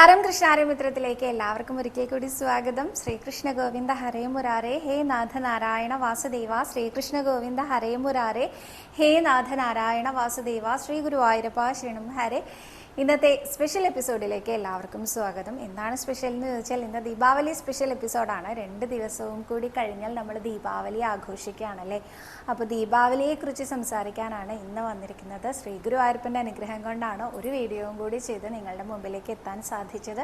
നമസ്കാരം. കൃഷ്ണാരമിത്രത്തിലേക്ക് എല്ലാവർക്കും ഒരിക്കൽ കൂടി സ്വാഗതം. ശ്രീകൃഷ്ണ ഗോവിന്ദ ഹരേ മുരാരേ. ഹേ നാഥ നാരായണ വാസുദേവ. ശ്രീകൃഷ്ണ ഗോവിന്ദ ഹരേ മുരാരേ. ഹേ നാഥ നാരായണ വാസുദേവ. ശ്രീ ഗുരുവായൂരപ്പ ശരണം ഹരേ. ഇന്നത്തെ സ്പെഷ്യൽ എപ്പിസോഡിലേക്ക് എല്ലാവർക്കും സ്വാഗതം. എന്താണ് സ്പെഷ്യൽ എന്ന് ചോദിച്ചാൽ ഇന്ന് ദീപാവലി സ്പെഷ്യൽ എപ്പിസോഡാണ് രണ്ട് ദിവസവും കൂടി കഴിഞ്ഞാൽ നമ്മൾ ദീപാവലി ആഘോഷിക്കുകയാണല്ലേ? അപ്പോൾ ദീപാവലിയെക്കുറിച്ച് സംസാരിക്കാനാണ് ഇന്ന് വന്നിരിക്കുന്നത്. ശ്രീ ഗുരുവായൂരപ്പന്റെ അനുഗ്രഹം കൊണ്ടാണ് ഒരു വീഡിയോയും കൂടി ചെയ്ത് നിങ്ങളുടെ മുമ്പിലേക്ക് എത്താൻ സാധിച്ചത്.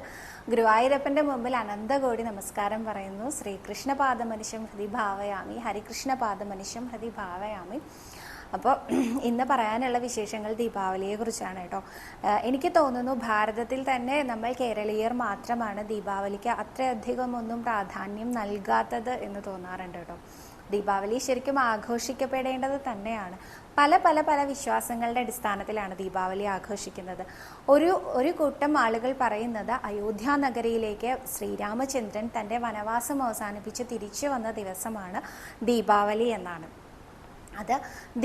ഗുരുവായൂരപ്പന്റെ മുമ്പിൽ അനന്തകോടി നമസ്കാരം പറയുന്നു. ശ്രീകൃഷ്ണപാദമനുഷ്യം ഹൃതി ഭാവയാമി. ഹരികൃഷ്ണപാദമനുഷ്യം ഹൃതി ഭാവയാമി. അപ്പോൾ ഇന്ന് പറയാനുള്ള വിശേഷങ്ങൾ ദീപാവലിയെക്കുറിച്ചാണ് കേട്ടോ. എനിക്ക് തോന്നുന്നു ഭാരതത്തിൽ തന്നെ നമ്മൾ കേരളീയർ മാത്രമാണ് ദീപാവലിക്ക് അത്രയധികം ഒന്നും പ്രാധാന്യം നൽകാത്തത് എന്ന് തോന്നാറുണ്ട് കേട്ടോ. ദീപാവലി ശരിക്കും ആഘോഷിക്കപ്പെടേണ്ടത് തന്നെയാണ്. പല പല പല വിശ്വാസങ്ങളുടെ അടിസ്ഥാനത്തിലാണ് ദീപാവലി ആഘോഷിക്കുന്നത്. ഒരു ഒരു കൂട്ടം ആളുകൾ പറയുന്നത് അയോധ്യ നഗരിയിലേക്ക് ശ്രീരാമചന്ദ്രൻ തന്റെ വനവാസം അവസാനിപ്പിച്ച് തിരിച്ചു വന്ന ദിവസമാണ് ദീപാവലി എന്നാണ്. അത്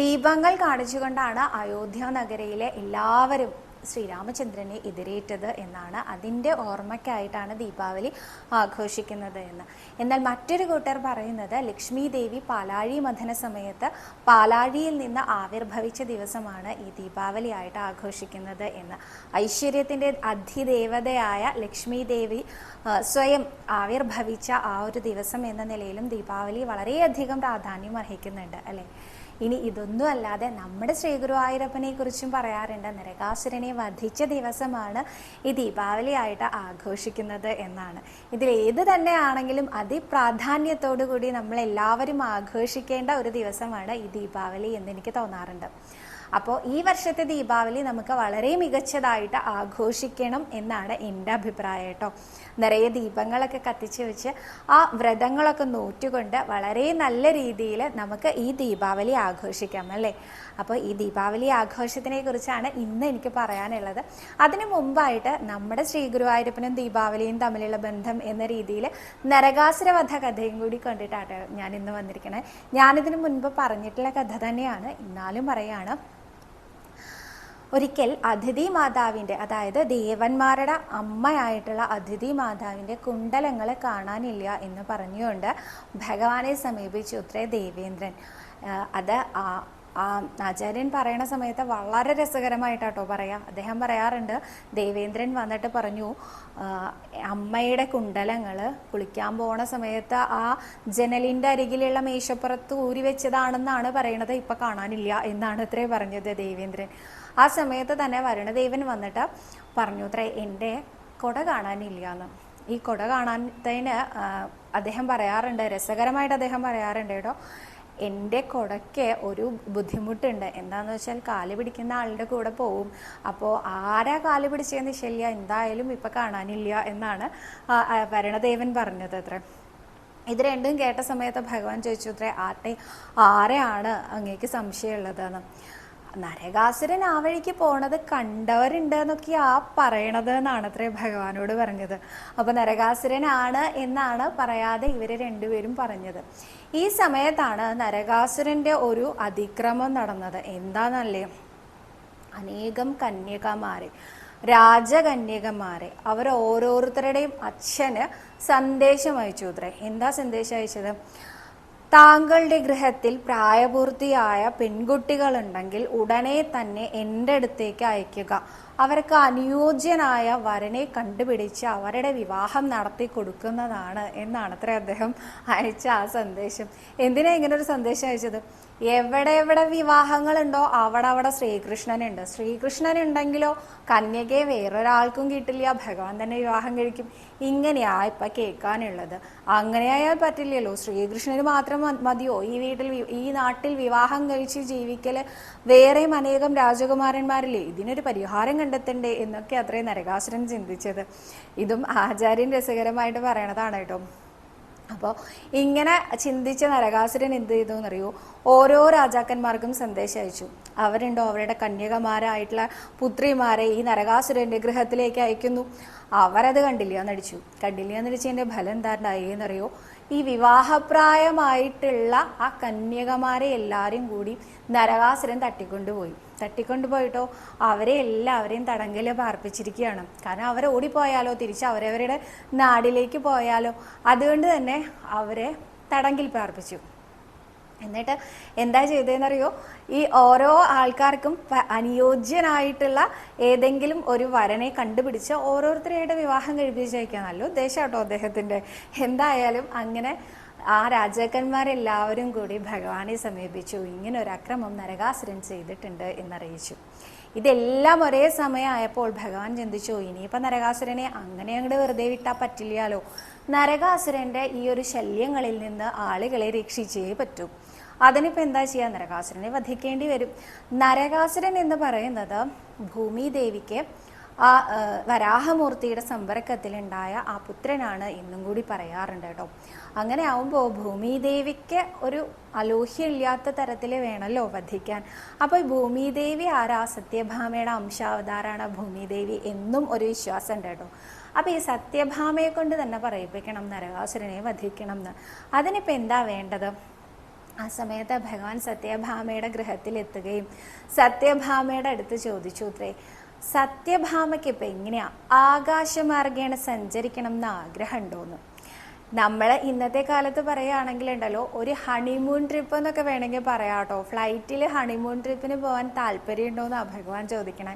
ദീപങ്ങൾ കാണിച്ചുകൊണ്ടാണ് അയോധ്യ നഗരയിലെ എല്ലാവരും ശ്രീരാമചന്ദ്രനെ എതിരേറ്റത് എന്നാണ് അതിന്റെ ഓർമ്മയ്ക്കായിട്ടാണ് ദീപാവലി ആഘോഷിക്കുന്നത് എന്ന്. എന്നാൽ മറ്റൊരു കൂട്ടർ പറയുന്നത് ലക്ഷ്മി ദേവി പാലാഴി മഥന സമയത്ത് പാലാഴിയിൽ നിന്ന് ആവിർഭവിച്ച ദിവസമാണ് ഈ ദീപാവലി ആയിട്ട് ആഘോഷിക്കുന്നത് എന്ന്. ഐശ്വര്യത്തിന്റെ അധിദേവതയായ ലക്ഷ്മി ദേവി സ്വയം ആവിർഭവിച്ച ആ ഒരു ദിവസം എന്ന നിലയിലും ദീപാവലി വളരെയധികം പ്രാധാന്യം അർഹിക്കുന്നുണ്ട് അല്ലേ? ഇനി ഇതൊന്നും അല്ലാതെ നമ്മുടെ ശ്രീ ഗുരുവായൂരപ്പനെ കുറിച്ചും പറയാറുണ്ട്. നരകാസുരനെ വധിച്ച ദിവസമാണ് ഈ ദീപാവലി ആയിട്ട് ആഘോഷിക്കുന്നത് എന്നാണ്. ഇതിൽ ഏത് തന്നെയാണെങ്കിലും അതിപ്രാധാന്യത്തോടു കൂടി നമ്മൾ എല്ലാവരും ആഘോഷിക്കേണ്ട ഒരു ദിവസമാണ് ഈ ദീപാവലി എന്ന് എനിക്ക് തോന്നാറുണ്ട്. അപ്പോൾ ഈ വർഷത്തെ ദീപാവലി നമുക്ക് വളരെ മികച്ചതായിട്ട് ആഘോഷിക്കണം എന്നാണ് എന്റെ അഭിപ്രായം കേട്ടോ. നിറയെ ദീപങ്ങളൊക്കെ കത്തിച്ച് വെച്ച് ആ വ്രതങ്ങളൊക്കെ നോറ്റുകൊണ്ട് വളരെ നല്ല രീതിയിൽ നമുക്ക് ഈ ദീപാവലി ആഘോഷിക്കാം അല്ലേ? അപ്പോൾ ഈ ദീപാവലി ആഘോഷത്തിനെ കുറിച്ചാണ് ഇന്ന് എനിക്ക് പറയാനുള്ളത്. അതിനു മുമ്പായിട്ട് നമ്മുടെ ശ്രീ ഗുരുവായൂരപ്പനും ദീപാവലിയും തമ്മിലുള്ള ബന്ധം എന്ന രീതിയിൽ നരകാസുരവധ കഥയും കൂടി കണ്ടിട്ടാണ് ഞാൻ ഇന്ന് വന്നിരിക്കുന്നത് ഞാനിതിനു മുൻപ് പറഞ്ഞിട്ടുള്ള കഥ തന്നെയാണ്. എന്നാലും പറയാണ് ഒരിക്കൽ അതിഥി മാതാവിന്റെ അതായത് ദേവന്മാരുടെ അമ്മയായിട്ടുള്ള അതിഥി മാതാവിന്റെ കുണ്ടലങ്ങൾ കാണാനില്ല എന്ന് പറഞ്ഞുകൊണ്ട് ഭഗവാനെ സമീപിച്ചു ഉത്രേ ദേവേന്ദ്രൻ. അത് ആചാര്യൻ പറയണ സമയത്ത് വളരെ രസകരമായിട്ടാട്ടോ പറയാ. അദ്ദേഹം പറയാറുണ്ട് ദേവേന്ദ്രൻ വന്നിട്ട് പറഞ്ഞു അമ്മയുടെ കുണ്ടലങ്ങൾ കുളിക്കാൻ പോണ സമയത്ത് ആ ജനലിന്റെ അരികിലുള്ള മേശപ്പുറത്ത് ഊരി വെച്ചതാണെന്നാണ് പറയണത്. ഇപ്പം കാണാനില്ല എന്നാണ് ഇത്രേ പറഞ്ഞത് ദേവേന്ദ്രൻ. ആ സമയത്ത് തന്നെ വരുണദേവൻ വന്നിട്ട് പറഞ്ഞു അത്ര എന്റെ കൊട കാണാനില്ല എന്ന് ഈ കൊട കാണാത്തതിന് അദ്ദേഹം പറയാറുണ്ട് രസകരമായിട്ട് അദ്ദേഹം പറയാറുണ്ട് കേട്ടോ എന്റെ കൊടയ്ക്ക് ഒരു ബുദ്ധിമുട്ടുണ്ട്. എന്താണെന്ന് വെച്ചാൽ കാൽ പിടിക്കുന്ന ആളുടെ കൂടെ പോവും. അപ്പോൾ ആരാ കാൽ പിടിച്ചതെന്ന് ശല്യ? എന്തായാലും ഇപ്പം കാണാനില്ല എന്നാണ് വരണദേവൻ പറഞ്ഞത് അത്ര ഇത് രണ്ടും കേട്ട സമയത്ത് ഭഗവാൻ ചോദിച്ചു അത്രേ ആട്ടെ ആരെയാണ് അങ്ങേക്ക് സംശയമുള്ളതെന്ന്? നരകാസുരൻ ആ വഴിക്ക് പോണത് കണ്ടവരുണ്ട് എന്നൊക്കെ ആ പറയണത് എന്നാണ് അത്രേ ഭഗവാനോട് പറഞ്ഞത്. അപ്പൊ നരകാസുരനാണ് എന്നാണ് പറയാതെ ഇവർ രണ്ടുപേരും പറഞ്ഞത്. ഈ സമയത്താണ് നരകാസുരന്റെ ഒരു അതിക്രമം നടന്നത്. എന്താന്നല്ലേ? അനേകം കന്യകമാരെ രാജകന്യകമാരെ അവർ ഓരോരുത്തരുടെയും അച്ഛന് സന്ദേശം അയച്ചു. അത്രേ എന്താ സന്ദേശം അയച്ചത്? താങ്കളുടെ ഗൃഹത്തിൽ പ്രായപൂർത്തിയായ പെൺകുട്ടികളുണ്ടെങ്കിൽ ഉടനെ തന്നെ എന്റെ അടുത്തേക്ക് അയക്കുക അവർക്ക് അനുയോജ്യനായ വരനെ കണ്ടുപിടിച്ച് അവരുടെ വിവാഹം നടത്തി കൊടുക്കുന്നതാണ് എന്നാണ് അത്ര അദ്ദേഹം അയച്ച ആ സന്ദേശം. എന്തിനാ ഇങ്ങനെ ഒരു സന്ദേശം അയച്ചത്? എവിടെ എവിടെ വിവാഹങ്ങളുണ്ടോ അവിടെ അവിടെ ശ്രീകൃഷ്ണനുണ്ട്. ശ്രീകൃഷ്ണൻ ഉണ്ടെങ്കിലോ കന്യകയെ വേറൊരാൾക്കും കിട്ടില്ല. ഭഗവാൻ തന്നെ വിവാഹം കഴിക്കും. ഇങ്ങനെയാ ഇപ്പൊ കേൾക്കാനുള്ളത്. അങ്ങനെയായാൽ പറ്റില്ലല്ലോ. ശ്രീകൃഷ്ണന് മാത്രം മതിയോ? ഈ വീട്ടിൽ ഈ നാട്ടിൽ വിവാഹം കഴിച്ച് ജീവിക്കൽ വേറെയും അനേകം രാജകുമാരന്മാരില്ലേ? ഇതിനൊരു പരിഹാരം കണ്ടെത്തണ്ടേ എന്നൊക്കെ അത്രയും നരകാസുരൻ ചിന്തിച്ചത്. ഇതും ആചാര്യൻ രസകരമായിട്ട് പറയണതാണ് കേട്ടോ. അപ്പോൾ ഇങ്ങനെ ചിന്തിച്ച നരകാസുരൻ എന്ത് ചെയ്തു എന്നറിയോ? ഓരോ രാജാക്കന്മാർക്കും സന്ദേശം അയച്ചു. അവരുണ്ടോ? അവരുടെ കന്യകമാരായിട്ടുള്ള പുത്രിമാരെ ഈ നരകാസുരന്റെ ഗൃഹത്തിലേക്ക് അയക്കുന്നു. അവരത് കണ്ടില്ല എന്നടിച്ചു കണ്ടില്ല എന്നടിച്ചതിന്റെ ഫലം എന്താ ഉണ്ടായി എന്നറിയോ? ഈ വിവാഹപ്രായമായിട്ടുള്ള ആ കന്യകമാരെ എല്ലാവരും കൂടി നരകാസുരൻ തട്ടിക്കൊണ്ടുപോയി. തട്ടിക്കൊണ്ടുപോയിട്ടോ അവരെ എല്ലാവരെയും തടങ്കൽ പാർപ്പിച്ചിരിക്കുകയാണ്. കാരണം അവരെ ഓടിപ്പോയാലോ തിരിച്ച് അവരവരുടെ നാടിലേക്ക് പോയാലോ അതുകൊണ്ട് തന്നെ അവരെ തടങ്കിൽ പാർപ്പിച്ചു. എന്നിട്ട് എന്താ ചെയ്തതെന്നറിയോ? ഈ ഓരോ ആൾക്കാർക്കും അനുയോജ്യനായിട്ടുള്ള ഏതെങ്കിലും ഒരു വരനെ കണ്ടുപിടിച്ച് ഓരോരുത്തരെയായിട്ട് വിവാഹം കഴിപ്പിച്ചയക്കാൻ നല്ല ഉദ്ദേശം കേട്ടോ അദ്ദേഹത്തിന്റെ. എന്തായാലും അങ്ങനെ ആ രാജാക്കന്മാരെല്ലാവരും കൂടി ഭഗവാനെ സമീപിച്ചു. ഇങ്ങനെ ഒരു അക്രമം നരകാസുരൻ ചെയ്തിട്ടുണ്ട് എന്നറിയിച്ചു. ഇതെല്ലാം ഒരേ സമയമായപ്പോൾ ഭഗവാൻ ചിന്തിച്ചു ഇനിയിപ്പോൾ നരകാസുരനെ അങ്ങനെ അങ്ങോട്ട് വെറുതെ വിട്ടാൽ പറ്റില്ലല്ലോ നരകാസുരന്റെ ഈ ഒരു ശല്യങ്ങളിൽ നിന്ന് ആളുകളെ രക്ഷിച്ചേ പറ്റൂ. അതിനിപ്പോൾ എന്താ ചെയ്യുക നരകാസുരനെ വധിക്കേണ്ടി വരും. നരകാസുരൻ എന്ന് പറയുന്നത് ഭൂമിദേവിക്ക് ആ ആ, വരാഹമൂർത്തിയുടെ സമ്പർക്കത്തിലുണ്ടായ ആ പുത്രനാണ് എന്നും കൂടി പറയാറുണ്ട് കേട്ടോ. അങ്ങനെ ആവുമ്പോൾ ഭൂമിദേവിക്ക് ഒരു അലോഹ്യമില്ലാത്ത തരത്തിൽ വേണമല്ലോ വധിക്കാൻ. അപ്പോൾ ഭൂമിദേവി ആരാ? സത്യഭാമയുടെ അംശാവതാരാണ് ഭൂമിദേവി എന്നും ഒരു വിശ്വാസം കേട്ടോ. അപ്പോൾ ഈ സത്യഭാമയെ കൊണ്ട് തന്നെ പറയിപ്പിക്കണം നരകാസുരനെ വധിക്കണം എന്ന്. അതിനിപ്പോൾ എന്താ വേണ്ടത്? ആ സമയത്ത് ഭഗവാൻ സത്യഭാമയുടെ ഗൃഹത്തിൽ എത്തുകയും സത്യഭാമയുടെ അടുത്ത് ചോദിച്ചു അത്രേ സത്യഭാമയ്ക്ക് ഇപ്പം എങ്ങനെയാ ആകാശമാർഗേണ സഞ്ചരിക്കണം എന്ന് ആഗ്രഹമുണ്ടോന്ന് നമ്മൾ ഇന്നത്തെ കാലത്ത് പറയുകയാണെങ്കിൽ ഉണ്ടല്ലോ ഒരു ഹണിമൂൺ ട്രിപ്പ് എന്നൊക്കെ വേണമെങ്കിൽ പറയാം കേട്ടോ. ഫ്ലൈറ്റിൽ ഹണിമൂൺ ട്രിപ്പിന് പോകാൻ താല്പര്യമുണ്ടോയെന്നാണ് ഭഗവാൻ ചോദിക്കണേ.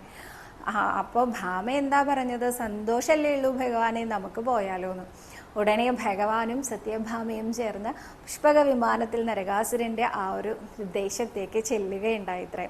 അപ്പോൾ ഭാമ എന്താ പറഞ്ഞത്? സന്തോഷമല്ലേ ഉള്ളൂ ഭഗവാനെ നമുക്ക് പോയാലോ എന്ന് ഉടനെ ഭഗവാനും സത്യഭാമയും ചേർന്ന് പുഷ്പക വിമാനത്തിൽ നരകാസുരന്റെ ആ ഒരു ദേശത്തേക്ക് ചെല്ലുകയുണ്ടായിത്രേ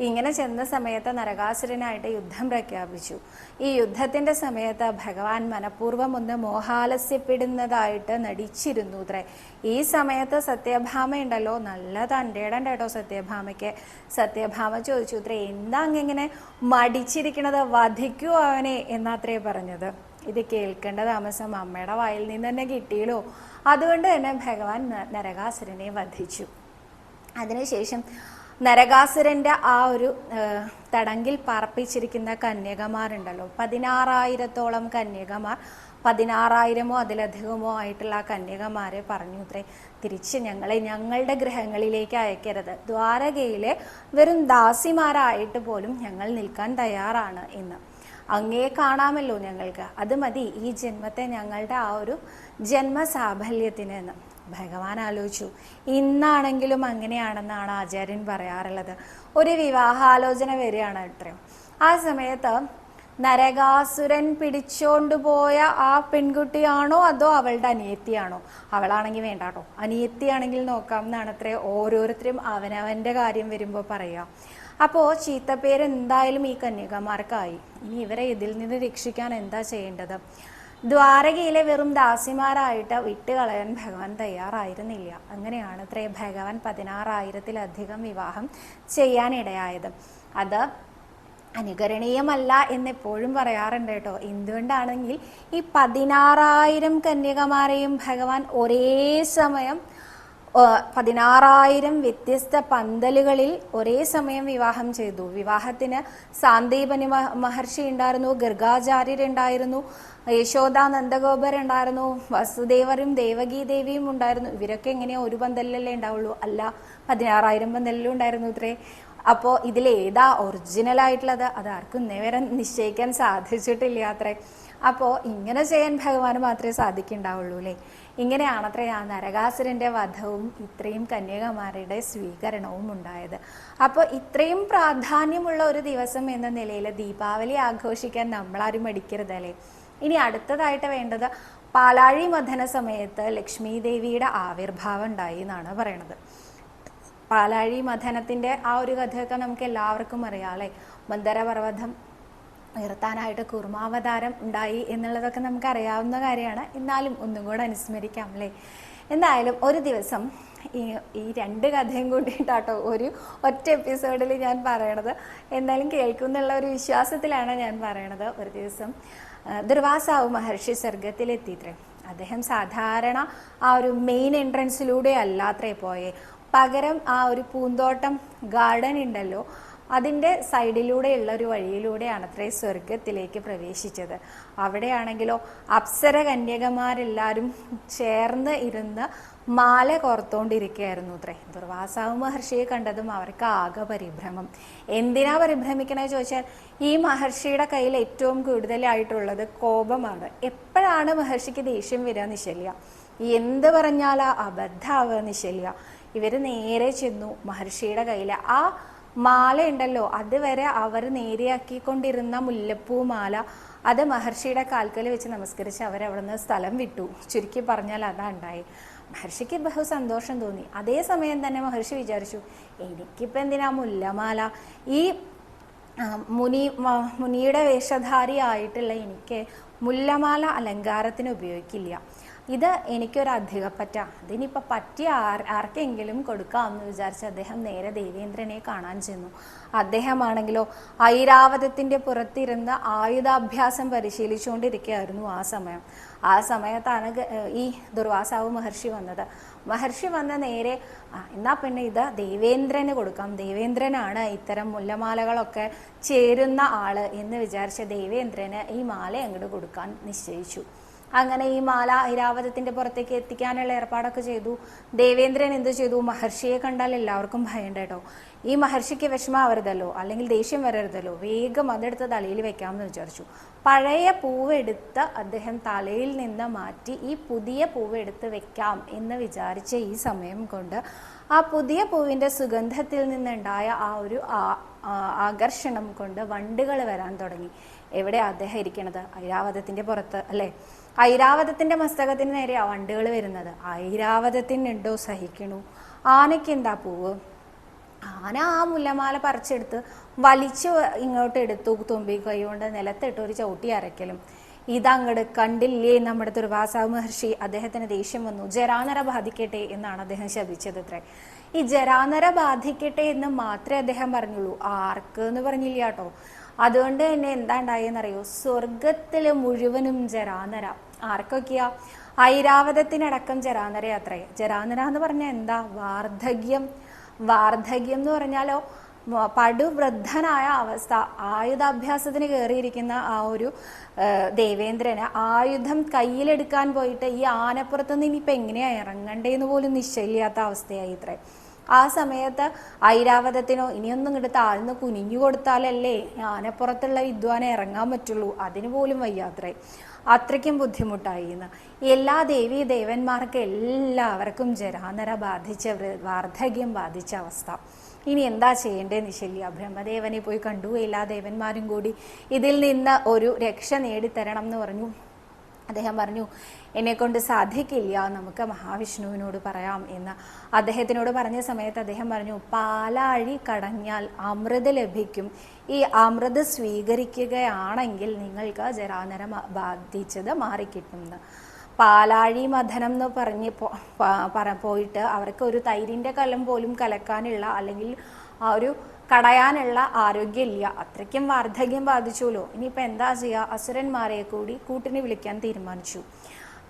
ഇങ്ങനെ ചെന്ന സമയത്ത് നരകാസുരനായിട്ട് യുദ്ധം പ്രഖ്യാപിച്ചു. ഈ യുദ്ധത്തിന്റെ സമയത്ത് ഭഗവാൻ മനഃപൂർവം ഒന്ന് മോഹാലസ്യപ്പെടുന്നതായിട്ട് നടിച്ചിരുന്നു അത്രേ ഈ സമയത്ത് സത്യഭാമ ഉണ്ടല്ലോ? നല്ല തന്റെ കേട്ടോ സത്യഭാമയ്ക്ക്. സത്യഭാമ ചോദിച്ചു അത്രേ എന്താ അങ്ങിങ്ങനെ മടിച്ചിരിക്കണത്? വധിക്കൂ അവനെ? എന്നാത്രേ പറഞ്ഞത്. ഇത് കേൾക്കേണ്ട താമസം അമ്മയുടെ വായിൽ നിന്ന് തന്നെ കിട്ടിയല്ലോ. അതുകൊണ്ട് തന്നെ ഭഗവാൻ നരകാസുരനെ വധിച്ചു. അതിനുശേഷം നരകാസുരന്റെ ആ ഒരു തടങ്കിൽ പാർപ്പിച്ചിരിക്കുന്ന കന്യകമാരുണ്ടല്ലോ. പതിനാറായിരത്തോളം കന്യകമാർ പതിനാറായിരമോ അതിലധികമോ ആയിട്ടുള്ള ആ കന്യകമാരെ പറഞ്ഞു ഇത്രേ തിരിച്ച് ഞങ്ങളെ ഞങ്ങളുടെ ഗ്രഹങ്ങളിലേക്ക് അയക്കരുത്. ദ്വാരകയിലെ വെറും ദാസിമാരായിട്ട് പോലും ഞങ്ങൾ നിൽക്കാൻ തയ്യാറാണ് എന്ന് അങ്ങേ കാണാമല്ലോ ഞങ്ങൾക്ക്. അത് മതി ഈ ജന്മത്തെ ഞങ്ങളുടെ ആ ഒരു ജന്മസാഫല്യത്തിന് എന്ന്. ഭഗവാൻ ആലോചിച്ചു. ഇന്നാണെങ്കിലും അങ്ങനെയാണെന്നാണ് ആചാര്യൻ പറയാറുള്ളത്. ഒരു വിവാഹാലോചന വരികയാണ് അത്രയും ആ സമയത്ത് നരകാസുരൻ പിടിച്ചോണ്ടുപോയ ആ പെൺകുട്ടിയാണോ അതോ അവളുടെ അനിയത്തിയാണോ? അവളാണെങ്കിൽ വേണ്ട കേട്ടോ. അനിയത്തിയാണെങ്കിൽ നോക്കാം എന്നാണ് അത്രേ ഓരോരുത്തരും അവനവന്റെ കാര്യം വരുമ്പോൾ പറയുക. അപ്പോൾ ചീത്തപ്പേര് എന്തായാലും ഈ കന്യകമാർക്കായി. ഇനി ഇവരെ ഇതിൽ നിന്ന് രക്ഷിക്കാൻ എന്താ ചെയ്യേണ്ടത്? ദ്വാരകയിലെ വെറും ദാസിമാരായിട്ട് വിട്ടുകളയാൻ ഭഗവാൻ തയ്യാറായിരുന്നില്ല. അങ്ങനെയാണ് അത്രേ ഭഗവാൻ പതിനാറായിരത്തിലധികം വിവാഹം ചെയ്യാനിടയായത്. അത് അനുകരണീയമല്ല എന്നെപ്പോഴും പറയാറുണ്ട് കേട്ടോ. എന്തുകൊണ്ടാണെങ്കിൽ ഈ പതിനാറായിരം കന്യകമാരെയും ഭഗവാൻ ഒരേ സമയം പതിനാറായിരം വ്യത്യസ്ത പന്തലുകളിൽ ഒരേ സമയം വിവാഹം ചെയ്തു. വിവാഹത്തിന് സാന്ദീപനി മഹർഷി ഉണ്ടായിരുന്നു ഗർഗാചാര്യരുണ്ടായിരുന്നു യശോദ നന്ദഗോപർ ഉണ്ടായിരുന്നു വസുദേവരും ദേവകീ ദേവിയും ഉണ്ടായിരുന്നു. ഇവരൊക്കെ എങ്ങനെയാ ഒരു പന്തലിലല്ലേ ഉണ്ടാവുള്ളൂ? അല്ല പതിനാറായിരം പന്തലിലും ഉണ്ടായിരുന്നു ഇത്രേ. അപ്പോൾ ഇതിൽ ഇതിലേതാ ഒറിജിനൽ ആയിട്ടുള്ളത് അത് ആർക്കും നേരെ നിശ്ചയിക്കാൻ സാധിച്ചിട്ടില്ല അത്രേ. അപ്പോൾ ഇങ്ങനെ ചെയ്യാൻ ഭഗവാന് മാത്രമേ സാധിക്കുന്നുണ്ടാവുള്ളൂ അല്ലേ? ഇങ്ങനെയാണത്രേ ആ നരകാസുരന്റെ വധവും ഇത്രയും കന്യകമാരുടെ സ്വീകരണവും ഉണ്ടായത്. അപ്പോൾ ഇത്രയും പ്രാധാന്യമുള്ള ഒരു ദിവസം എന്ന നിലയിൽ ദീപാവലി ആഘോഷിക്കാൻ നമ്മളാരും മടിക്കരുതല്ലേ ഇനി അടുത്തതായിട്ട് വേണ്ടത് പാലാഴി മഥന സമയത്ത് ലക്ഷ്മി ദേവിയുടെ ആവിർഭാവം ഉണ്ടായി എന്നാണ് പറയണത്. പാലാഴി മഥനത്തിന്റെ ആ ഒരു കഥയൊക്കെ നമുക്ക് എല്ലാവർക്കും അറിയാം അല്ലേ? മന്ദരപർവതം ഉയർത്താനായിട്ട് കുർമാവതാരം ഉണ്ടായി എന്നുള്ളതൊക്കെ നമുക്ക് അറിയാവുന്ന കാര്യമാണ്. എന്നാലും ഒന്നും കൂടെ അനുസ്മരിക്കാം അല്ലേ? എന്തായാലും ഒരു ദിവസം ഈ ഈ രണ്ട് കഥയും കൂട്ടിയിട്ടാട്ടോ ഒരു ഒറ്റ എപ്പിസോഡിൽ ഞാൻ പറയണത്. എന്തായാലും കേൾക്കും എന്നുള്ള ഒരു വിശ്വാസത്തിലാണ് ഞാൻ പറയണത്. ഒരു ദിവസം ദുർവാസാവ് മഹർഷി സ്വർഗത്തിലെത്തിത്രേ അദ്ദേഹം സാധാരണ ആ ഒരു മെയിൻ എൻട്രൻസിലൂടെ അല്ലാത്രേ പോയേ. പകരം ആ ഒരു പൂന്തോട്ടം ഗാർഡൻ ഉണ്ടല്ലോ അതിന്റെ സൈഡിലൂടെയുള്ള ഒരു വഴിയിലൂടെയാണ് അത്രേ സ്വർഗത്തിലേക്ക് പ്രവേശിച്ചത്. അവിടെയാണെങ്കിലോ അപ്സര കന്യകമാരെല്ലാവരും ചേർന്ന് ഇരുന്ന് മാല കോർത്തോണ്ടിരിക്കുകയായിരുന്നു അത്രേ. ദുർവാസാവ് മഹർഷിയെ കണ്ടതും അവർക്ക് ആകെ പരിഭ്രമം. എന്തിനാ പരിഭ്രമിക്കണേ ചോദിച്ചാൽ ഈ മഹർഷിയുടെ കയ്യിൽ ഏറ്റവും കൂടുതലായിട്ടുള്ളത് കോപമാണ്. എപ്പോഴാണ് മഹർഷിക്ക് ദേഷ്യം വരിക നിശല്യ എന്ത് പറഞ്ഞാലാ അബദ്ധാവുക നിശല്യ ഇവർ നേരെ ചെന്നു മഹർഷിയുടെ കയ്യിൽ ആ മാല ഉണ്ടല്ലോ അതുവരെ അവർ നേരെയാക്കിക്കൊണ്ടിരുന്ന മുല്ലപ്പൂ മാല അത് മഹർഷിയുടെ കാൽക്കൽ വെച്ച് നമസ്കരിച്ച് നിന്ന് സ്ഥലം വിട്ടു. ചുരുക്കി പറഞ്ഞാൽ അതാ ഉണ്ടായി. മഹർഷിക്ക് ബഹു സന്തോഷം തോന്നി. അതേ സമയം തന്നെ മഹർഷി വിചാരിച്ചു എനിക്കിപ്പോൾ എന്തിനാ മുല്ലമാല? ഈ മുനി മുനിയുടെ വേഷധാരിയായിട്ടുള്ള എനിക്ക് മുല്ലമാല അലങ്കാരത്തിന് ഉപയോഗിക്കില്ല. ഇത് എനിക്കൊരു അധികപ്പറ്റ. അതിനിപ്പോൾ പറ്റിയ ആർ ആർക്കെങ്കിലും കൊടുക്കാമെന്ന് വിചാരിച്ച് അദ്ദേഹം നേരെ ദേവേന്ദ്രനെ കാണാൻ ചെന്നു. അദ്ദേഹമാണെങ്കിലോ ഐരാവതത്തിന്റെ പുറത്തിരുന്ന് ആയുധാഭ്യാസം പരിശീലിച്ചുകൊണ്ടിരിക്കുകയായിരുന്നു ആ സമയം. ആ സമയത്താണ് ഈ ദുർവാസാവ് മഹർഷി വന്നത്. മഹർഷി വന്ന നേരെ എന്നാ പിന്നെ ഇത് ദേവേന്ദ്രന് കൊടുക്കാം. ദേവേന്ദ്രനാണ് ഇത്തരം മുല്ലമാലകളൊക്കെ ചേരുന്ന ആൾ എന്ന് വിചാരിച്ച ദേവേന്ദ്രന് ഈ മാല അങ്ങോട്ട് കൊടുക്കാൻ നിശ്ചയിച്ചു. അങ്ങനെ ഈ മാല ഐരാവതത്തിന്റെ പുറത്തേക്ക് എത്തിക്കാനുള്ള ഏർപ്പാടൊക്കെ ചെയ്തു. ദേവേന്ദ്രൻ എന്ത് ചെയ്തു? മഹർഷിയെ കണ്ടാൽ എല്ലാവർക്കും ഭയം കേട്ടോ. ഈ മഹർഷിക്ക് വിഷമാവരുതല്ലോ അല്ലെങ്കിൽ ദേഷ്യം വരരുതല്ലോ? വേഗം അതെടുത്ത് തലയിൽ വെക്കാമെന്ന് വിചാരിച്ചു. പഴയ പൂവെടുത്ത് അദ്ദേഹം തലയിൽ നിന്ന് മാറ്റി ഈ പുതിയ പൂവെടുത്ത് വെക്കാം എന്ന് വിചാരിച്ച ഈ സമയം കൊണ്ട് ആ പുതിയ പൂവിന്റെ സുഗന്ധത്തിൽ നിന്നുണ്ടായ ആ ഒരു ആകർഷണം കൊണ്ട് വണ്ടുകൾ വരാൻ തുടങ്ങി. എവിടെ അദ്ദേഹം ഇരിക്കണത്? ഐരാവതത്തിന്റെ പുറത്ത് അല്ലെ? ഐരാവതത്തിന്റെ മസ്തകത്തിന് നേരെയാ വണ്ടുകൾ വരുന്നത്. ഐരാവതത്തിനുണ്ടോ സഹിക്കണു. ആനയ്ക്ക് എന്താ പൂവ്? ആന ആ മുല്ലമാല പറിച്ചെടുത്ത് വലിച്ചു ഇങ്ങോട്ട് എടുത്തു തുമ്പി കൈകൊണ്ട് നിലത്തിട്ട് ഒരു ചവിട്ടി അരയ്ക്കലും. ഇതങ്ങട് കണ്ടില്ലേ നമ്മുടെ ദുർവാസാവ് മഹർഷി? അദ്ദേഹത്തിന് ദേഷ്യം വന്നു. ജരാനര ബാധിക്കട്ടെ എന്നാണ് അദ്ദേഹം ശപിച്ചത് അത്രേ. ഈ ജരാനര ബാധിക്കട്ടെ എന്ന് മാത്രമേ അദ്ദേഹം പറഞ്ഞുള്ളൂ. ആർക്ക് എന്ന് പറഞ്ഞില്ല കേട്ടോ. അതുകൊണ്ട് തന്നെ എന്താ ഉണ്ടായെന്നറിയോ? സ്വർഗത്തിൽ മുഴുവനും ജരാനര. ആർക്കൊക്കെയാ? ഐരാവതത്തിനടക്കം ജരാനര അത്രേ ജരാനര എന്ന് പറഞ്ഞാൽ എന്താ? വാർദ്ധക്യം. വാർദ്ധക്യം എന്ന് പറഞ്ഞാലോ പടുവൃദ്ധനായ അവസ്ഥ. ആയുധാഭ്യാസത്തിന് കയറിയിരിക്കുന്ന ആ ഒരു ദേവേന്ദ്രന് ആയുധം കയ്യിലെടുക്കാൻ പോയിട്ട് ഈ ആനപ്പുറത്ത് നിന്ന് ഇനിയിപ്പോൾ എങ്ങനെയാ ഇറങ്ങണ്ടേന്ന് പോലും നിശ്ചയില്ലാത്ത അവസ്ഥയായി ഇത്രേ. ആ സമയത്ത് ഐരാവതത്തിനോ ഇനിയൊന്നും ഇങ്ങോട്ട് താഴ്ന്ന് കുനിഞ്ഞു കൊടുത്താലല്ലേ ആനപ്പുറത്തുള്ള വിദ്വാനെ ഇറങ്ങാൻ പറ്റുള്ളൂ. അതിന് പോലും വയ്യാത്രേ. അത്രയ്ക്കും ബുദ്ധിമുട്ടായി എന്ന് എല്ലാ ദേവീ ദേവന്മാർക്ക് എല്ലാവർക്കും ജരാനര ബാധിച്ച വാർദ്ധക്യം ബാധിച്ച അവസ്ഥ. ഇനി എന്താ ചെയ്യേണ്ടതെന്ന് ശല്യ. ബ്രഹ്മദേവനെ പോയി കണ്ടു. എല്ലാ ദേവന്മാരും കൂടി ഇതിൽ നിന്ന് ഒരു രക്ഷ നേടിത്തരണം എന്ന് പറഞ്ഞു. അദ്ദേഹം പറഞ്ഞു എന്നെ കൊണ്ട് സാധിക്കില്ല നമുക്ക് മഹാവിഷ്ണുവിനോട് പറയാം എന്ന്. അദ്ദേഹത്തിനോട് പറഞ്ഞ സമയത്ത് അദ്ദേഹം പറഞ്ഞു പാലാഴി കടഞ്ഞാൽ അമൃത് ലഭിക്കും. ഈ അമൃത് സ്വീകരിക്കുകയാണെങ്കിൽ നിങ്ങൾക്ക് ജരാനര ബാധിച്ചത് മാറിക്കിട്ടും എന്ന്. പാലാഴി മഥനം എന്ന് പറഞ്ഞ് പോയിട്ട് അവർക്ക് ഒരു തൈരിന്റെ കലം പോലും കലക്കാനുള്ള അല്ലെങ്കിൽ ആ ഒരു കടയാനുള്ള ആരോഗ്യമില്ല. അത്രയ്ക്കും വാർദ്ധക്യം ബാധിച്ചുല്ലോ ഇനിയിപ്പോൾ എന്താ ചെയ്യുക അസുരന്മാരെ കൂടി കൂട്ടിന് വിളിക്കാൻ തീരുമാനിച്ചു.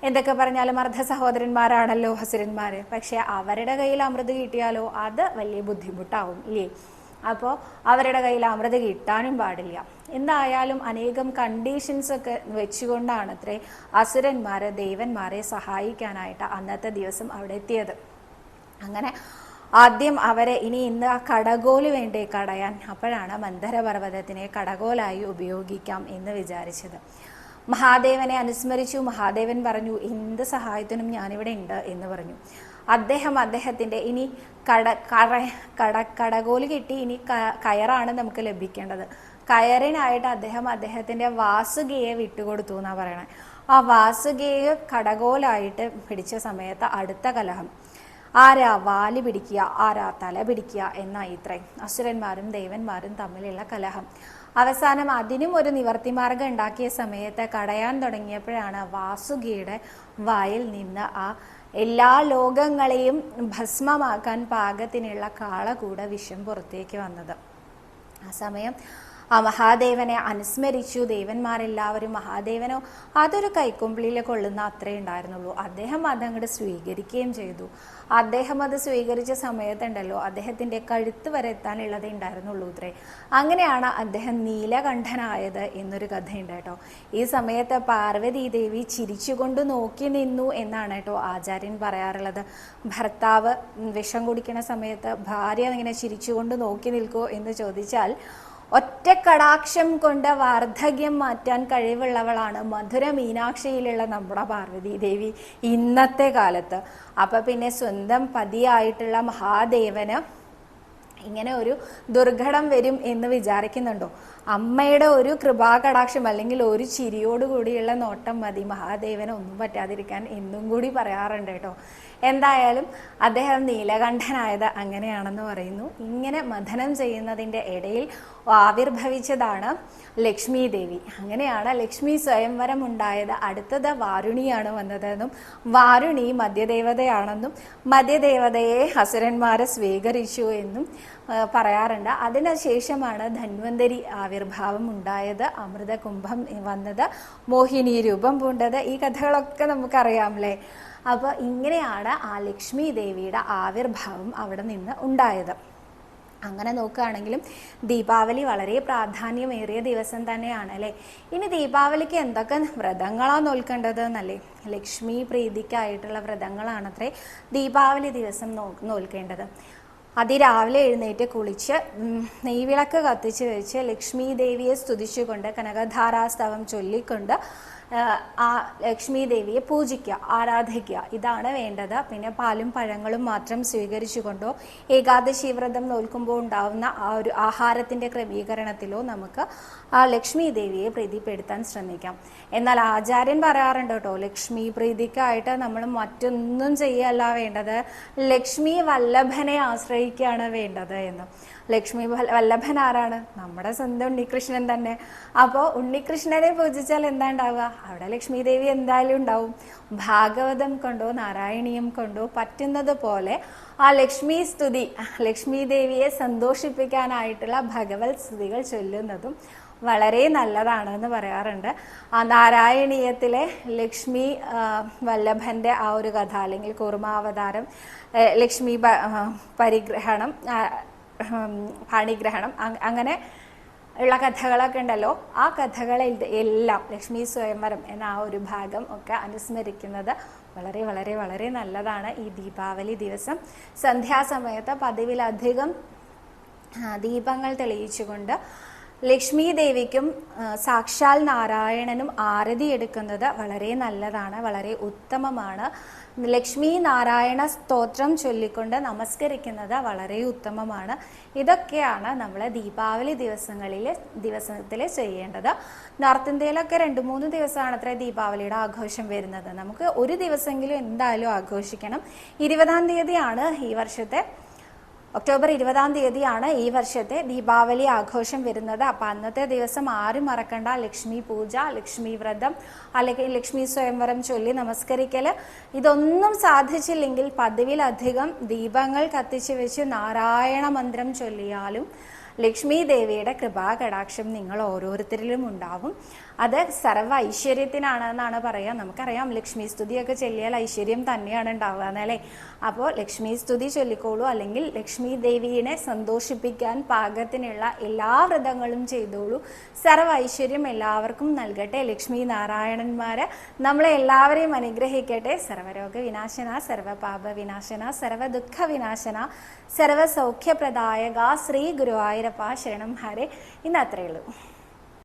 എന്തൊക്കെ പറഞ്ഞാലും അർദ്ധ സഹോദരന്മാരാണല്ലോ അസുരന്മാർ പക്ഷെ അവരുടെ കയ്യിൽ അമൃത് കിട്ടിയാലോ? അത് വലിയ ബുദ്ധിമുട്ടാവും ഇല്ലേ? അപ്പോൾ അവരുടെ കയ്യിൽ അമൃത് കിട്ടാനും പാടില്ല. എന്തായാലും അനേകം കണ്ടീഷൻസ് ഒക്കെ വെച്ചുകൊണ്ടാണ് അത്രേ അസുരന്മാരെ ദേവന്മാരെ സഹായിക്കാനായിട്ട് അന്നത്തെ ദിവസം അവിടെ എത്തിയത്. അങ്ങനെ ആദ്യം അവരെ ഇനി ഇന്ന് ആ കടകോൽ വേണ്ടേ കടയാൻ? അപ്പോഴാണ് മന്ദരപർവതത്തിനെ കടകോലായി ഉപയോഗിക്കാം എന്ന് വിചാരിച്ചത്. മഹാദേവനെ അനുസ്മരിച്ചു. മഹാദേവൻ പറഞ്ഞു എന്ത് സഹായത്തിനും ഞാനിവിടെ ഉണ്ട് എന്ന് പറഞ്ഞു. അദ്ദേഹം അദ്ദേഹത്തിന്റെ ഇനി കട കറ കട കടകോൽ കിട്ടി ഇനി കയറാണ് നമുക്ക് ലഭിക്കേണ്ടത്. കയറിനായിട്ട് അദ്ദേഹം അദ്ദേഹത്തിന്റെ വാസുകിയെ വിട്ടുകൊടുത്തു എന്നാണ് പറയണേ. ആ വാസുകിയെ കടകോലായിട്ട് പിടിച്ച സമയത്ത് അടുത്ത കലഹം. ആരാ വാൽ പിടിക്കുക ആരാ തല പിടിക്കുക എന്നായി ഇത്രേ. അസുരന്മാരും ദേവന്മാരും തമ്മിലുള്ള കലഹം. അവസാനം അതിനും ഒരു നിവർത്തി മാർഗം ഉണ്ടാക്കിയ സമയത്ത് കടയാൻ തുടങ്ങിയപ്പോഴാണ് വാസുകിയുടെ വായിൽ നിന്ന് ആ എല്ലാ ലോകങ്ങളെയും ഭസ്മമാക്കാൻ പാകത്തിനുള്ള കാളകൂട വിഷം പുറത്തേക്ക് വന്നത്. ആ സമയം ആ മഹാദേവനെ അനുസ്മരിച്ചു. ദേവന്മാരെല്ലാവരും മഹാദേവനോ അതൊരു കൈക്കുമ്പിളിൽ കൊള്ളുന്ന അത്രേ ഉണ്ടായിരുന്നുള്ളൂ. അദ്ദേഹം അതങ്ങോട്ട് സ്വീകരിക്കുകയും ചെയ്തു. അദ്ദേഹം അത് സ്വീകരിച്ച സമയത്തുണ്ടല്ലോ അദ്ദേഹത്തിന്റെ കഴുത്ത് വരെ എത്താനുള്ളതേ ഉണ്ടായിരുന്നുള്ളൂ ഇത്രേ. അങ്ങനെയാണ് അദ്ദേഹം നീലകണ്ഠനായത് എന്നൊരു കഥയുണ്ട് കേട്ടോ. ഈ സമയത്ത് പാർവതി ദേവി ചിരിച്ചുകൊണ്ട് നോക്കി നിന്നു എന്നാണ് കേട്ടോ ആചാര്യൻ പറയാറുള്ളത്. ഭർത്താവ് വിഷം കുടിക്കുന്ന സമയത്ത് ഭാര്യ ഇങ്ങനെ ചിരിച്ചുകൊണ്ട് നോക്കി നിൽക്കുമോ എന്ന് ചോദിച്ചാൽ ഒറ്റ കടാക്ഷം കൊണ്ട് വാർദ്ധക്യം മാറ്റാൻ കഴിവുള്ളവളാണ് മധുര മീനാക്ഷിയിലുള്ള നമ്മുടെ പാർവതി ദേവി ഇന്നത്തെ കാലത്ത്. അപ്പൊ പിന്നെ സ്വന്തം പതിയായിട്ടുള്ള മഹാദേവന് ഇങ്ങനെ ഒരു ദുർഘടം വരും എന്ന് വിചാരിക്കുന്നുണ്ടോ? അമ്മയുടെ ഒരു കൃപാകടാക്ഷം അല്ലെങ്കിൽ ഒരു ചിരിയോടുകൂടിയുള്ള നോട്ടം മതി. മഹാദേവന് ഒന്നും പറ്റാതിരിക്കാൻ എന്നും കൂടി പറയാറുണ്ട് കേട്ടോ. എന്തായാലും അദ്ദേഹം നീലകണ്ഠനായത് അങ്ങനെയാണെന്ന് പറയുന്നു. ഇങ്ങനെ മഥനം ചെയ്യുന്നതിന്റെ ഇടയിൽ ആവിർഭവിച്ചതാണ് ലക്ഷ്മി ദേവി. അങ്ങനെയാണ് ലക്ഷ്മി സ്വയംവരം ഉണ്ടായത്. അടുത്തത് വാരുണിയാണ് വന്നതെന്നും വാരുണി മധ്യദേവതയാണെന്നും മധ്യദേവതയെ ഹസുരന്മാരെ സ്വീകരിച്ചു എന്നും പറയാറുണ്ട്. അതിനുശേഷമാണ് ധന്വന്തരി ആവിർഭാവം ഉണ്ടായത് അമൃത കുംഭം വന്നത് മോഹിനി രൂപം പൂണ്ടത് ഈ കഥകളൊക്കെ നമുക്കറിയാമല്ലേ? അപ്പോൾ ഇങ്ങനെയാണ് ആ ലക്ഷ്മി ദേവിയുടെ ആവിർഭാവം അവിടെ നിന്ന് ഉണ്ടായത്. അങ്ങനെ നോക്കുകയാണെങ്കിലും ദീപാവലി വളരെ പ്രാധാന്യമേറിയ ദിവസം തന്നെയാണ് അല്ലേ? ഇനി ദീപാവലിക്ക് എന്തൊക്കെ വ്രതങ്ങളാണ് നോൽക്കേണ്ടത് എന്നല്ലേ? ലക്ഷ്മി പ്രീതിക്കായിട്ടുള്ള വ്രതങ്ങളാണത്രേ ദീപാവലി ദിവസം നോ നോൽക്കേണ്ടത്. അതിരാവിലെ എഴുന്നേറ്റ് കുളിച്ച് നെയ്വിളക്ക് കത്തിച്ച് വെച്ച് ലക്ഷ്മി ദേവിയെ സ്തുതിച്ചുകൊണ്ട് കനകധാരാസ്തവം ചൊല്ലിക്കൊണ്ട് ആ, ലക്ഷ്മി ദേവിയെ പൂജിക്കുക ആരാധിക്കുക. ഇതാണ് വേണ്ടത്. പിന്നെ പാലും പഴങ്ങളും മാത്രം സ്വീകരിച്ചുകൊണ്ടോ ഏകാദശി വ്രതം നോൽക്കുമ്പോൾ ഉണ്ടാവുന്ന ആ ഒരു ആഹാരത്തിന്റെ ക്രമീകരണത്തിലോ നമുക്ക് ആ ലക്ഷ്മി ദേവിയെ പ്രീതിപ്പെടുത്താൻ ശ്രമിക്കാം. എന്നാൽ ആചാര്യൻ പറയാറുണ്ട് കേട്ടോ ലക്ഷ്മി പ്രീതിക്കായിട്ട് നമ്മൾ മറ്റൊന്നും ചെയ്യല്ല വേണ്ടത്. ലക്ഷ്മി വല്ലഭനെ ആശ്രയിക്കുകയാണ് വേണ്ടത് എന്ന്. ലക്ഷ്മി വല്ല- വല്ലഭൻ ആരാണ്? നമ്മുടെ സ്വന്തം ഉണ്ണികൃഷ്ണൻ തന്നെ. അപ്പോൾ ഉണ്ണികൃഷ്ണനെ പൂജിച്ചാൽ എന്താ ഉണ്ടാവുക അവിടെ ലക്ഷ്മി ദേവി എന്തായാലും ഉണ്ടാവും. ഭാഗവതം കൊണ്ടോ നാരായണീയം കൊണ്ടോ പറ്റുന്നത് പോലെ ആ ലക്ഷ്മി സ്തുതി ലക്ഷ്മി ദേവിയെ സന്തോഷിപ്പിക്കാനായിട്ടുള്ള ഭഗവത് സ്തുതികൾ ചൊല്ലുന്നതും വളരെ നല്ലതാണ് എന്ന് പറയാറുണ്ട്. ആ നാരായണീയത്തിലെ ലക്ഷ്മി വല്ലഭന്റെ ആ ഒരു കഥ അല്ലെങ്കിൽ കുർമാവതാരം ലക്ഷ്മി പരിഗ്രഹണം പാണിഗ്രഹണം. അങ്- അങ്ങനെ ഉള്ള കഥകളൊക്കെ ഉണ്ടല്ലോ. ആ കഥകളിൽ എല്ലാം ലക്ഷ്മി സ്വയംവരം എന്ന ആ ഒരു ഭാഗം ഒക്കെ അനുസ്മരിക്കുന്നത് വളരെ വളരെ വളരെ നല്ലതാണ് ഈ ദീപാവലി ദിവസം. സന്ധ്യാസമയത്ത് പതിവിലധികം ദീപങ്ങൾ തെളിയിച്ചുകൊണ്ട് ലക്ഷ്മി ദേവിക്കും സാക്ഷാൽ നാരായണനും ആരതി എടുക്കുന്നത് വളരെ നല്ലതാണ് വളരെ ഉത്തമമാണ്. ലക്ഷ്മി നാരായണ സ്തോത്രം ചൊല്ലിക്കൊണ്ട് നമസ്കരിക്കുന്നത് വളരെ ഉത്തമമാണ്. ഇതൊക്കെയാണ് നമ്മൾ ദീപാവലി ദിവസങ്ങളിൽ ദിവസത്തിൽ ചെയ്യേണ്ടത്. നോർത്ത് ഇന്ത്യയിലൊക്കെ രണ്ട് മൂന്ന് ദിവസമാണ് അത്ര ദീപാവലിയുടെ ആഘോഷം വരുന്നത്. നമുക്ക് ഒരു ദിവസമെങ്കിലും എന്തായാലും ആഘോഷിക്കണം. ഇരുപതാം തീയതിയാണ് ഈ വർഷത്തെ ഒക്ടോബർ ഇരുപതാം തീയതിയാണ് ഈ വർഷത്തെ ദീപാവലി ആഘോഷം വരുന്നത്. അപ്പം അന്നത്തെ ദിവസം ആരും മറക്കണ്ട. ലക്ഷ്മി പൂജ ലക്ഷ്മി വ്രതം അല്ലെങ്കിൽ ലക്ഷ്മി സ്വയംവരം ചൊല്ലി നമസ്കരിക്കൽ ഇതൊന്നും സാധിച്ചില്ലെങ്കിൽ പതിവിലധികം ദീപങ്ങൾ കത്തിച്ച് വെച്ച് നാരായണ മന്ത്രം ചൊല്ലിയാലും ലക്ഷ്മി ദേവിയുടെ കൃപാകടാക്ഷം നിങ്ങൾ ഓരോരുത്തരിലും ഉണ്ടാവും. അത് സർവ ഐശ്വര്യത്തിനാണ് എന്നാണ് പറയുക. നമുക്കറിയാം ലക്ഷ്മി സ്തുതിയൊക്കെ ചൊല്ലിയാൽ ഐശ്വര്യം തന്നെയാണ് ഉണ്ടാവുക എന്നല്ലേ അപ്പോൾ ലക്ഷ്മി സ്തുതി ചൊല്ലിക്കോളൂ. അല്ലെങ്കിൽ ലക്ഷ്മി ദേവിയെ സന്തോഷിപ്പിക്കാൻ പാകത്തിനുള്ള എല്ലാ വ്രതങ്ങളും ചെയ്തോളൂ. സർവ ഐശ്വര്യം എല്ലാവർക്കും നൽകട്ടെ. ലക്ഷ്മി നാരായണന്മാര് നമ്മളെ എല്ലാവരെയും അനുഗ്രഹിക്കട്ടെ. സർവരോഗ വിനാശന സർവപാപ വിനാശന സർവ ദുഃഖ വിനാശന സർവ സൗഖ്യപ്രദായക ശ്രീ ഗുരുവായൂരപ്പ ശരണം ഹരെ. ഇന്ന് അത്രയേ ഉള്ളൂ.